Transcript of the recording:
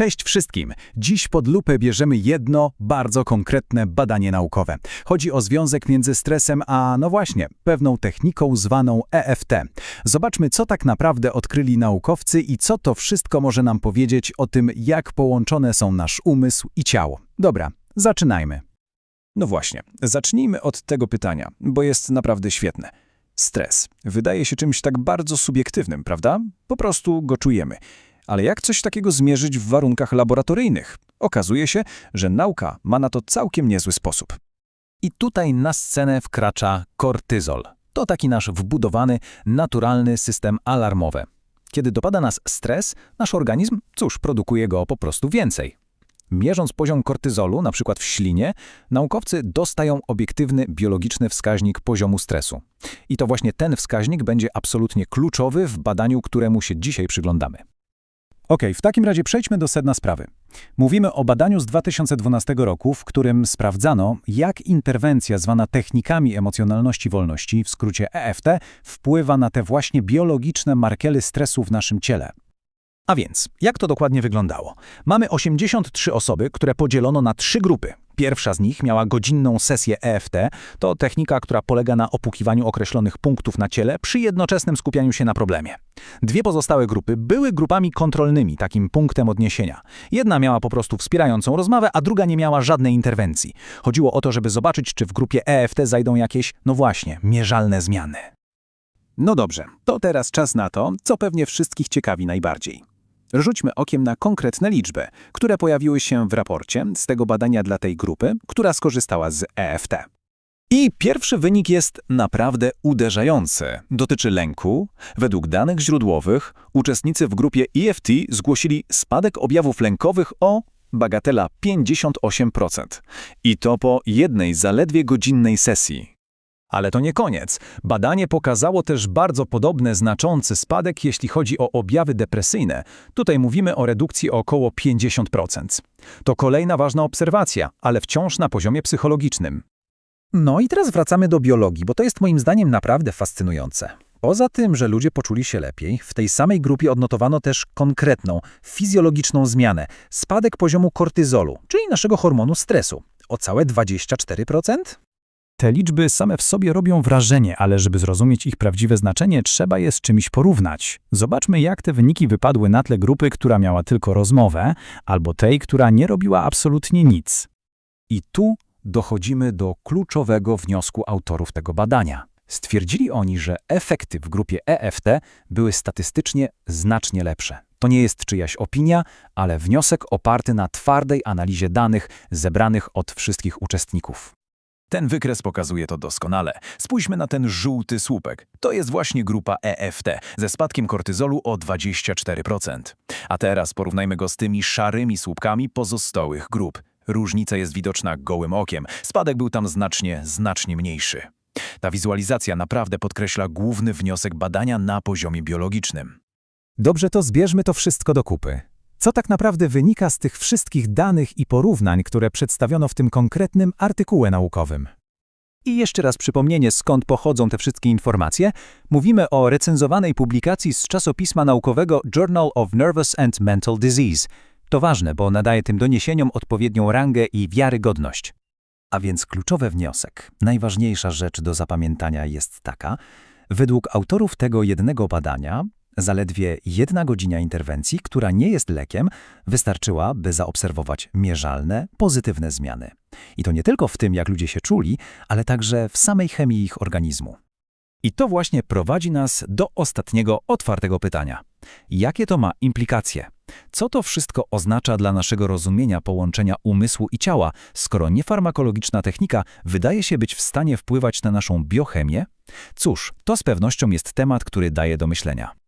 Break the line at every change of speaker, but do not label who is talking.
Cześć wszystkim! Dziś pod lupę bierzemy jedno, bardzo konkretne badanie naukowe. Chodzi o związek między stresem a, no właśnie, pewną techniką zwaną EFT. Zobaczmy, co tak naprawdę odkryli naukowcy i co to wszystko może nam powiedzieć o tym, jak połączone są nasz umysł i ciało. Dobra, zaczynajmy.
No właśnie, zacznijmy od tego pytania, bo jest naprawdę świetne. Stres wydaje się czymś tak bardzo subiektywnym, prawda? Po prostu go czujemy. Ale jak coś takiego zmierzyć w warunkach laboratoryjnych? Okazuje się, że nauka ma na to całkiem niezły sposób.
I tutaj na scenę wkracza kortyzol. To taki nasz wbudowany, naturalny system alarmowy. Kiedy dopada nas stres, nasz organizm, cóż, produkuje go po prostu więcej. Mierząc poziom kortyzolu, na przykład w ślinie, naukowcy dostają obiektywny biologiczny wskaźnik poziomu stresu. I to właśnie ten wskaźnik będzie absolutnie kluczowy w badaniu, któremu się dzisiaj przyglądamy. Ok, w takim razie przejdźmy do sedna sprawy. Mówimy o badaniu z 2012 roku, w którym sprawdzano, jak interwencja zwana technikami emocjonalności wolności, w skrócie EFT, wpływa na te właśnie biologiczne markery stresu w naszym ciele. A więc, jak to dokładnie wyglądało? Mamy 83 osoby, które podzielono na trzy grupy. Pierwsza z nich miała godzinną sesję EFT. To technika, która polega na opukiwaniu określonych punktów na ciele przy jednoczesnym skupianiu się na problemie. Dwie pozostałe grupy były grupami kontrolnymi, takim punktem odniesienia. Jedna miała po prostu wspierającą rozmowę, a druga nie miała żadnej interwencji. Chodziło o to, żeby zobaczyć, czy w grupie EFT zajdą jakieś, no właśnie, mierzalne zmiany. No dobrze, to teraz czas na to, co pewnie wszystkich ciekawi najbardziej. Rzućmy okiem na konkretne liczby, które pojawiły się w raporcie z tego badania dla tej grupy, która skorzystała z EFT. I pierwszy wynik jest naprawdę uderzający. Dotyczy lęku. Według danych źródłowych uczestnicy w grupie EFT zgłosili spadek objawów lękowych o bagatela 58%. I to po jednej zaledwie godzinnej sesji. Ale to nie koniec. Badanie pokazało też bardzo podobny znaczący spadek, jeśli chodzi o objawy depresyjne. Tutaj mówimy o redukcji o około 50%. To kolejna ważna obserwacja, ale wciąż na poziomie psychologicznym.
No i teraz wracamy do biologii, bo to jest moim zdaniem naprawdę fascynujące. Poza tym, że ludzie poczuli się lepiej, w tej samej grupie odnotowano też konkretną, fizjologiczną zmianę spadek poziomu kortyzolu, czyli naszego hormonu stresu, o całe 24%.
Te liczby same w sobie robią wrażenie, ale żeby zrozumieć ich prawdziwe znaczenie, trzeba je z czymś porównać. Zobaczmy, jak te wyniki wypadły na tle grupy, która miała tylko rozmowę, albo tej, która nie robiła absolutnie nic. I tu dochodzimy do kluczowego wniosku autorów tego badania. Stwierdzili oni, że efekty w grupie EFT były statystycznie znacznie lepsze. To nie jest czyjaś opinia, ale wniosek oparty na twardej analizie danych zebranych od wszystkich uczestników.
Ten wykres pokazuje to doskonale. Spójrzmy na ten żółty słupek. To jest właśnie grupa EFT ze spadkiem kortyzolu o 24%. A teraz porównajmy go z tymi szarymi słupkami pozostałych grup. Różnica jest widoczna gołym okiem. Spadek był tam znacznie, znacznie mniejszy. Ta wizualizacja naprawdę podkreśla główny wniosek badania na poziomie biologicznym.
Dobrze, to zbierzmy to wszystko do kupy. Co tak naprawdę wynika z tych wszystkich danych i porównań, które przedstawiono w tym konkretnym artykułie naukowym? I jeszcze raz przypomnienie, skąd pochodzą te wszystkie informacje. Mówimy o recenzowanej publikacji z czasopisma naukowego Journal of Nervous and Mental Disease. To ważne, bo nadaje tym doniesieniom odpowiednią rangę i wiarygodność. A więc kluczowy wniosek, najważniejsza rzecz do zapamiętania jest taka, według autorów tego jednego badania, Zaledwie jedna godzina interwencji, która nie jest lekiem, wystarczyła, by zaobserwować mierzalne, pozytywne zmiany. I to nie tylko w tym, jak ludzie się czuli, ale także w samej chemii ich organizmu. I to właśnie prowadzi nas do ostatniego, otwartego pytania. Jakie to ma implikacje? Co to wszystko oznacza dla naszego rozumienia połączenia umysłu i ciała, skoro niefarmakologiczna technika wydaje się być w stanie wpływać na naszą biochemię? Cóż, to z pewnością jest temat, który daje do myślenia.